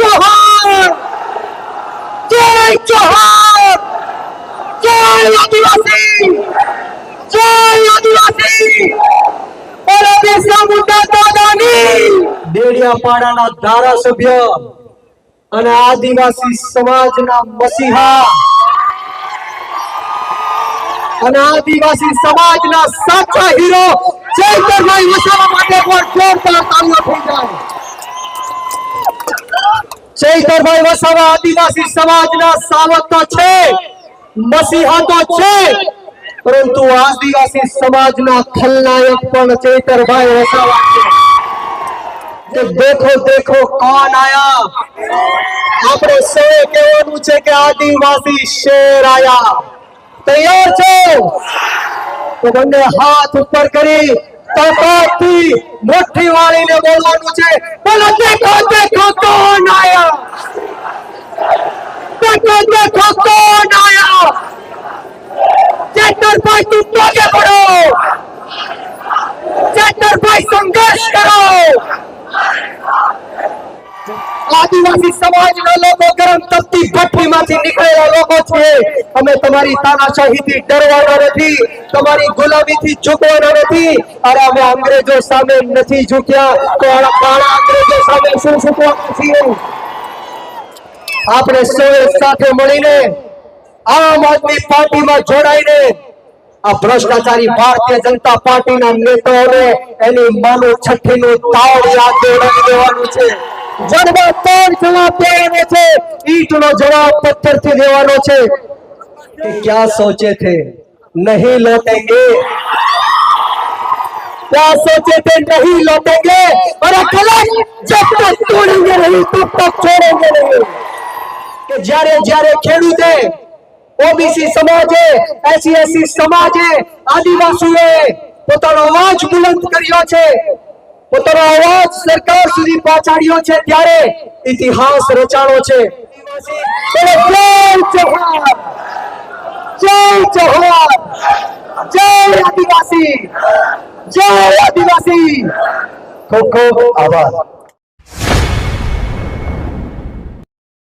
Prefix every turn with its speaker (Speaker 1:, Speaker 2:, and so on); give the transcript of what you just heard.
Speaker 1: જોહાર જય જોહાર જય આદિવાસી જય આદિવાસી બોલો બિરસા મુંડા
Speaker 2: અને આદિવાસી સમાજના મસીહા અને આદિવાસી સમાજના સાચા હીરો ચૈતરભાઈ વસાવા માટે પણ જોરદાર તાળીઓ થઈ જાય. ચૈતરભાઈ વસાવા આદિવાસી સમાજના સાવક છે મસીહા છે. પરંતુ આદિવાસી સમાજના ખલનાયક પણ ચૈતરભાઈ વસાવા છે. દેખો દેખો કોણ આયા. આપણે સૌએ કહેવાનું છે કે આદિવાસી શેર આયા. તૈયાર છો? તો બંને હાથ ઉપર કરી તાકાતથી મુઠ્ઠી વાળીને બોલવાનું છે બોલો દેખો દેખો કોણ આયા દેખો દેખો કોણ આયા ચેતરભાઈ તું પગે પડો ચેતરભાઈ સંઘર્ષ કરો આદિવાસી સમાજના લોકો ગરમ તપતી ભઠ્ઠીમાંથી નીકળેલા લોકો છે અમે તમારી તાનાશાહીથી ડરવાના નથી, તમારી ગુલામીથી ઝૂકવાના નથી. અરે અમે અંગ્રેજો સામે નથી ઝૂક્યા, તો કાળા અંગ્રેજો સામે શું ઝૂકવાના છીએ? આપણે સૌએ સાથે મળીને આમ આદમી પાર્ટીમાં જોડાઈને આ ભ્રષ્ટાચારી ભારતીય જનતા પાર્ટીના નેતાઓને એની માનું છઠ્ઠીનું તાવ યાદ દેવાનું છે. જવાબ કોણ જવાબ દેવાનો છે. જવાબ પથ્થરથી દેવાનો છે. કે સોચે થે નહીં क्या सोचे थे नहीं लौटेंगे और कलर जब तक तोड़ेंगे नहीं तब तक छोड़ेंगे नहीं कि जारे जारे खेड़ू थे ओबीसी समाज है ऐसी ऐसी समाज है आदिवासी है પોતાનો आवाज़ बुलंद करियो छे પોતાનો અવાજ સરકાર સુધી પહોંચાડ્યો છે ત્યારે ઇતિહાસ રચાણો છે. જય જોહાર જય જોહાર જય આદિવાસી! જય આદિવાસી! ખૂબ ખૂબ આભાર.